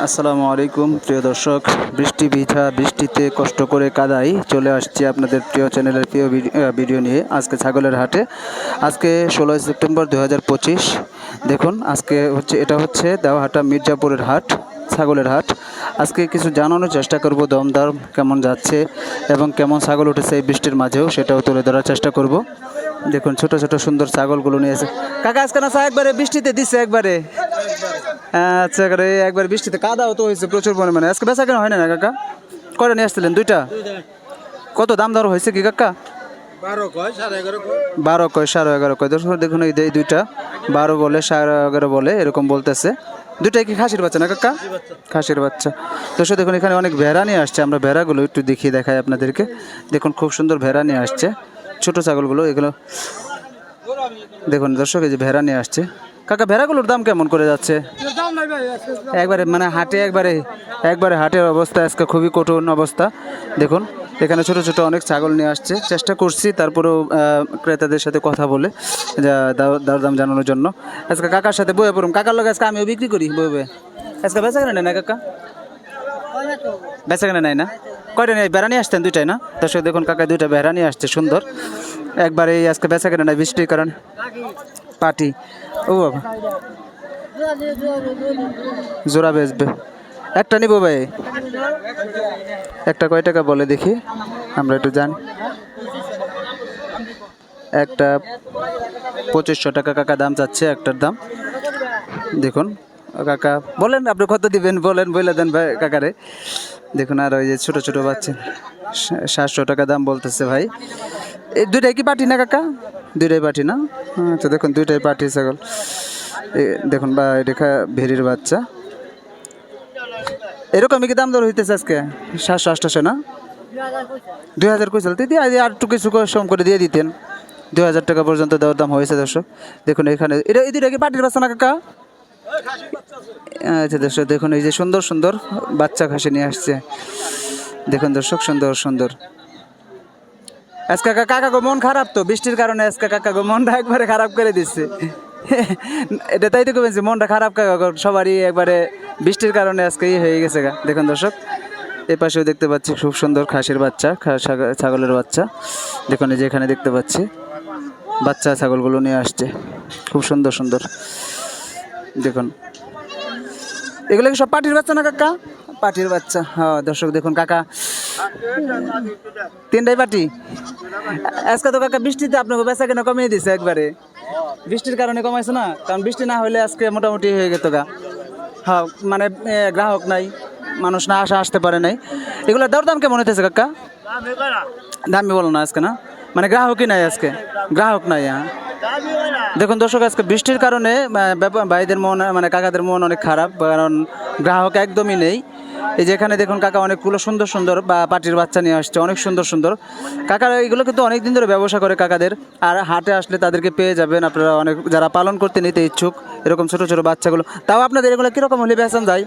আসসালামু আলাইকুম, প্রিয় দর্শক। বৃষ্টি ভিজা বৃষ্টিতে কষ্ট করে কাদাই চলে আসছি আপনাদের প্রিয় চ্যানেলের প্রিয় ভিডি- ভিডিও নিয়ে আজকে ছাগলের হাটে। আজকে ষোলোই সেপ্টেম্বর দু হাজার পঁচিশ। দেখুন, আজকে হচ্ছে, এটা হচ্ছে দেওয়াহাটা মির্জাপুরের হাট, ছাগলের হাট। আজকে কিছু জানানোর চেষ্টা করব দমদার কেমন যাচ্ছে এবং কেমন ছাগল উঠেছে এই বৃষ্টির মাঝেও, সেটাও তুলে ধরার চেষ্টা করব। দেখুন, ছোট ছোট, সুন্দর ছাগলগুলো নিয়ে এসে কাকা, আজকে না একবারে বৃষ্টিতে দিচ্ছে একবারে? আচ্ছা করে একবার বৃষ্টিতে কাদাও তো হয়েছে প্রচুর পরিমাণে। আজকে বেচা কেন হয় না কাকা? কয়টা নিয়ে আসছিলেন? দুইটা? কত দাম দর হয়েছে কি কাকা? বারো কয় সাড়ে এগারো কয়। দর্শক দেখুন এই দুইটা। বারো বলে সাড়ে এগারো বলে এরকম বলতেছে। দুইটাই কি খাসির বাচ্চা না কাকা? খাসির বাচ্চা। দর্শক দেখুন এখানে অনেক ভেড়া নিয়ে আসছে। আমরা ভেড়াগুলো একটু দেখিয়ে দেখাই আপনাদেরকে। দেখুন খুব সুন্দর ভেড়া নিয়ে আসছে। ছোট ছাগলগুলো এগুলো দেখুন দর্শক এই যে ভেড়া নিয়ে আসছে। কাকা, ভেড়াগুলোর দাম কেমন করে যাচ্ছে? দাম নাই একবারে মানে হাটে একবারে একবারে হাটের অবস্থা আজকে খুবই কঠিন অবস্থা। দেখুন, এখানে ছোট ছোট অনেক ছাগল নিয়ে আসছে। চেষ্টা করছি, তারপরেও ক্রেতাদের সাথে কথা বলে দরদাম জানানোর জন্য। আজকে কাকার সাথে বয়ে পড়ুন কাকার লোক আজকে আমিও বিক্রি করি বয়ে বয়ে আজকে বেচা কেন নেই না কাকা? বেচা কেন নাই না? কয়টা নিয়ে বেড়া নিয়ে আসতেন দুইটাই না? দর্শক, দেখুন কাকা দুইটা বেড়া নিয়ে আসছে, সুন্দর। একবারে আজকে বেচা কেন নাই বৃষ্টির কারণে। পাটি ও বাবা। জোড়া বেচবে। একটা নিবো ভাই। একটা কয় টাকা বলে দেখি। আমরা একটু জানি। একটা পঁচিশশো টাকা কাকা দাম চাচ্ছে একটার দাম। দেখুন, কাকা, বলেন আপনি কত দিবেন? বলেন বলে দেন ভাই কাকারে। দেখুন, আর ওই যে ছোটো ছোটো বাচ্চা সাতশো টাকা দাম বলতেছে ভাই। এই দুইটাই কি পাটি না কাকা? দুইটাই পাটি না? আচ্ছা দেখুন, দুইটাই পাটি ছাগল। দেখুন বা এটা ভেরির বাচ্চা। এরকমই কি দাম দর হইতেছে আজকে? সাতশো, আটশো, না? দুই হাজার কইছিল। দিদি আজ একটু কিছু কম করে দিয়ে দিতেন। দুই হাজার টাকা পর্যন্ত দেওয়ার দাম হয়েছে, দর্শক। দেখুন, এখানে, এটা এই দুইটা কি পাটির বাচ্চা না, কাকা? আচ্ছা দর্শক, দেখুন, এই যে সুন্দর সুন্দর বাচ্চা খাসি নিয়ে আসছে। দেখুন, দর্শক, সুন্দর সুন্দর। আজকে কাকা গো মন খারাপ তো, বৃষ্টির কারণে আজকে কাকা গো মনটা একবারে খারাপ করে দিচ্ছে। এটা তাই তো কমেছি মনটা খারাপ কাকা সবারই একবারে বৃষ্টির কারণে আজকে ই হয়ে গেছে গা। দেখুন দর্শক এই পাশেও দেখতে পাচ্ছি খুব সুন্দর খাসির বাচ্চা ছাগলের বাচ্চা। দেখুন যে এখানে দেখতে পাচ্ছি, বাচ্চা ছাগলগুলো নিয়ে আসছে। খুব সুন্দর সুন্দর। দেখুন। এগুলো কি সব পাটির বাচ্চা না কাকা? পাটির বাচ্চা। হ্যাঁ দর্শক দেখুন, কাকা। তিনটাই পাটি আজকে তো কাকা বৃষ্টিতে আপনাকে বেচা কেনা কমিয়ে দিছে একবারে। বৃষ্টির কারণে কমাইছে না, কারণ বৃষ্টি না হলে আজকে মোটামুটি হয়ে গেত গা। হ্যাঁ মানে গ্রাহক নাই, মানুষ না আসা আসতে পারে নাই। এগুলো দরদাম কেমন হইতেছে কাকা? দামি বলো না আজকে, না? মানে গ্রাহকই নাই আজকে, গ্রাহক নাই হ্যাঁ। দেখুন দর্শক, আজকে বৃষ্টির কারণে ভাইদের মন মানে কাকাদের মন অনেক খারাপ, কারণ গ্রাহক একদমই নেই। এই যে এখানে দেখুন কাকা অনেকগুলো সুন্দর সুন্দর বা পাটির বাচ্চা নিয়ে আসছে অনেক সুন্দর সুন্দর। কাকা এগুলো কিন্তু অনেক দিন ধরে ব্যবসা করে কাকাদের আর হাটে আসলে তাদেরকে পেয়ে যাবেন আপনারা অনেক যারা পালন করতে নিতে ইচ্ছুক এরকম ছোট ছোট বাচ্চাগুলো। তাও আপনাদের এগুলো কীরকম হলে বেসান যায়?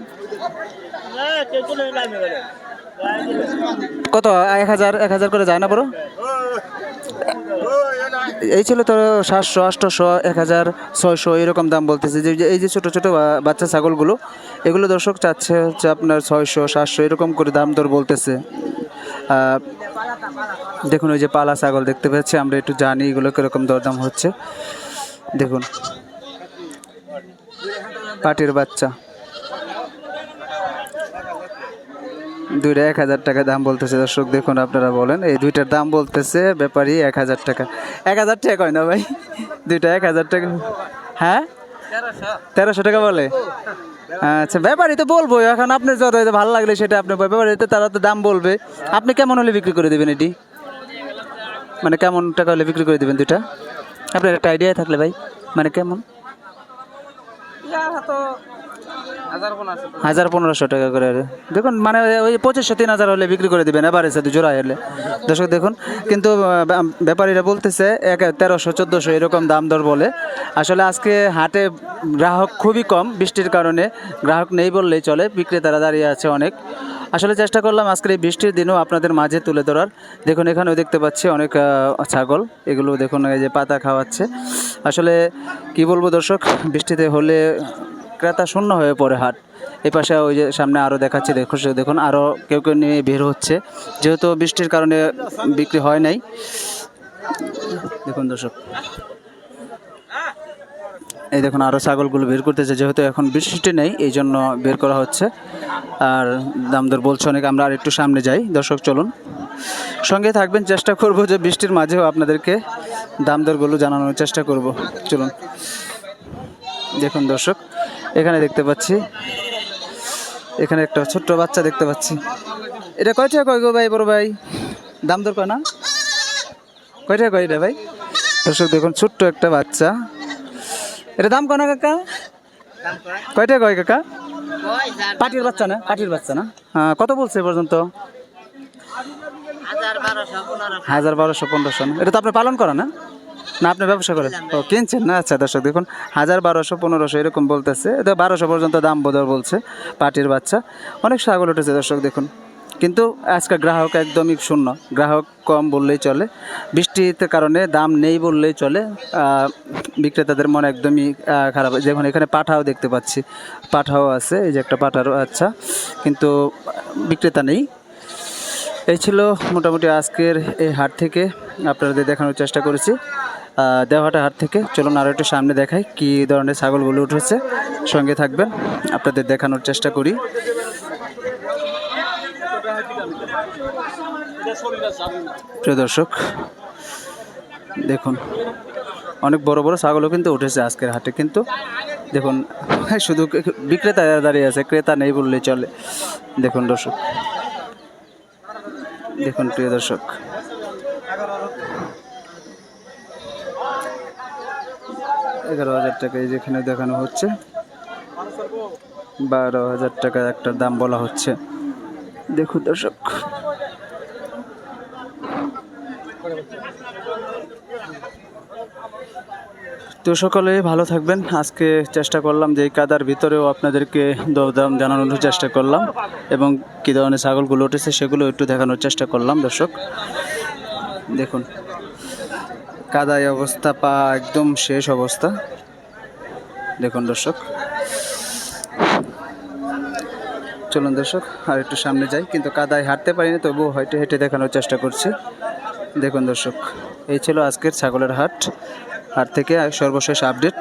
কত? এক হাজার এক হাজার করে যায় না বড় এই ছিল তো সাতশো আটশোশো এক হাজার, ছয়শো এরকম দাম বলতেছে। যে এই যে ছোটো ছোটো বাচ্চা ছাগলগুলো, এগুলো দর্শক চাচ্ছে হচ্ছে আপনার ছয়শো, সাতশো এরকম করে দাম দর বলতেছে। দেখুন ওই যে পালা ছাগল দেখতে পাচ্ছি, আমরা একটু জানি এগুলো কীরকম দরদাম হচ্ছে। দেখুন, পাটির বাচ্চা। দুইটা এক হাজার টাকা দাম বলতেছে। দর্শক, দেখুন আপনারা বলেন, এই দুইটার দাম বলতেছে ব্যাপারই এক হাজার টাকা। এক হাজার টাকা কয় না ভাই? দুইটা এক হাজার টাকা। হ্যাঁ? তেরোশো টাকা বলে? আচ্ছা ব্যাপারই তো বলব, এখন আপনার যত ভালো লাগলে সেটা আপনি ব্যাপারই তো তারা তো দাম বলবে। আপনি কেমন হলে বিক্রি করে দেবেন এটি? মানে কেমন টাকা হলে বিক্রি করে দেবেন দুইটা? আপনার একটা আইডিয়া থাকলে ভাই মানে কেমন? হাজার পনেরোশো টাকা করে আর। দেখুন মানে ওই পঁচিশশো, তিন হাজার হলে বিক্রি করে দেবেন এবার এসে জোড়া হলে। দর্শক, দেখুন, কিন্তু ব্যাপারীরা বলতেছে, এক তেরোশো, চোদ্দোশো এরকম দাম দর বলে। আসলে আজকে হাটে গ্রাহক খুবই কম, বৃষ্টির কারণে গ্রাহক নেই বললেই চলে, বিক্রেতারা দাঁড়িয়ে আছে অনেক। আসলে চেষ্টা করলাম আজকের এই বৃষ্টির দিনেও আপনাদের মাঝে তুলে ধরার। দেখুন, এখানেও দেখতে পাচ্ছি অনেক ছাগল। এগুলো দেখুন, এই যে পাতা খাওয়াচ্ছে। আসলে কি বলব দর্শক, বৃষ্টিতে হলে ক্রেতা শূন্য হয়ে পড়ে হাট। এই পাশে ওই যে সামনে আরও দেখাচ্ছে দেখুন দেখুন আরও কেউ কেউ নিয়ে বের হচ্ছে। যেহেতু বৃষ্টির কারণে বিক্রি হয় নাই। দেখুন দর্শক, এই দেখুন আরও ছাগলগুলো বের করতেছে, যেহেতু এখন বৃষ্টি নেই, এই জন্য বের করা হচ্ছে। আর দাম দর বলছে অনেক, আমরা আর একটু সামনে যাই। দর্শক, চলুন। সঙ্গে থাকবেন, চেষ্টা করব যে বৃষ্টির মাঝেও আপনাদেরকে দাম দরগুলো জানানোর চেষ্টা করব। চলুন। দেখুন দর্শক এখানে দেখতে পাচ্ছি। এখানে একটা ছোট্ট বাচ্চা দেখতে পাচ্ছি। এটা কয় টাকা কয় গো ভাই বড় ভাই? দাম দর কয় না? কয় টাকা কয় এটা ভাই? দর্শক দেখুন ছোট্ট একটা বাচ্চা। এটা দাম কয় না কাকা? কয় টাকা কয় কাকা? পাটির বাচ্চা না? পাটির বাচ্চা না? হ্যাঁ কত বলছে এ পর্যন্ত? হাজার বারোশো পনেরোশো। না? এটা তো আপনি পালন করেন না? না আপনি ব্যবসা করেন? ও কিনছেন না? আচ্ছা দর্শক দেখুন হাজার বারোশো পনেরোশো এরকম বলতেছে। এটা বারোশো পর্যন্ত দাম বোধহয় বলছে পাটির বাচ্চা। অনেক ছাগল উঠেছে দর্শক দেখুন। কিন্তু আজকে গ্রাহক একদমই শূন্য। গ্রাহক কম বললেই চলে। বৃষ্টির কারণে দাম নেই বললেই চলে। বিক্রেতাদের মন একদমই খারাপ। যেমন এখানে পাঠাও দেখতে পাচ্ছি। পাঠাও আছে এই যে একটা পাঠারও আচ্ছা। কিন্তু বিক্রেতা নেই। এই ছিল মোটামুটি আজকের এই হাট থেকে আপনাদের দেখানোর চেষ্টা করেছি। আহ, দেওহাটা হাট থেকে চলুন আরও একটু সামনে দেখাই কী ধরনের ছাগলগুলো উঠেছে। সঙ্গে থাকবেন আপনাদের দেখানোর চেষ্টা করি। প্রিয় দর্শক দেখুন অনেক বড় বড় ছাগলও কিন্তু উঠেছে আজকের হাটে কিন্তু। দেখুন শুধু বিক্রেতা দাঁড়িয়ে আছে ক্রেতা নেই বললেই চলে। দেখুন দর্শক দেখুন, প্রিয় দর্শক। এগারো হাজার টাকা এই যেখানে দেখানো হচ্ছে, বারো হাজার টাকা একটা দাম বলা হচ্ছে। দেখুন, দর্শক। তো সকলে ভালো থাকবেন। আজকে চেষ্টা করলাম যে কাদার ভিতরেও আপনাদেরকে দরদাম জানানোর চেষ্টা করলাম এবং কী ধরনের ছাগলগুলো উঠেছে সেগুলো একটু দেখানোর চেষ্টা করলাম, দর্শক। দেখুন, কাদায় অবস্থা পা একদম শেষ অবস্থা। দেখুন, দর্শক। চলুন, দর্শক, আর একটু সামনে যাই, কিন্তু কাদায় হাঁটতে পারিনি, তবুও হয়তো হেঁটে দেখানোর চেষ্টা করছি। দেখুন, দর্শক। এই ছিল আজকের ছাগলের হাট। হাট থেকে সর্বশেষ আপডেট।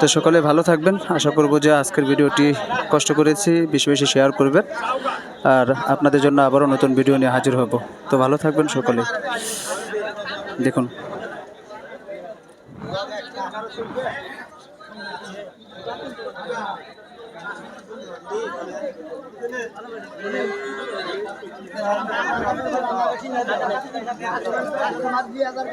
তো সকলে ভালো থাকবেন। আশা করব যে আজকের ভিডিওটি কষ্ট করেছি, বেশি বেশি শেয়ার করবেন। আর আপনাদের জন্য আবারও নতুন ভিডিও নিয়ে হাজির হব। তো ভালো থাকবেন সকলে। দেখুন। দুই হাজার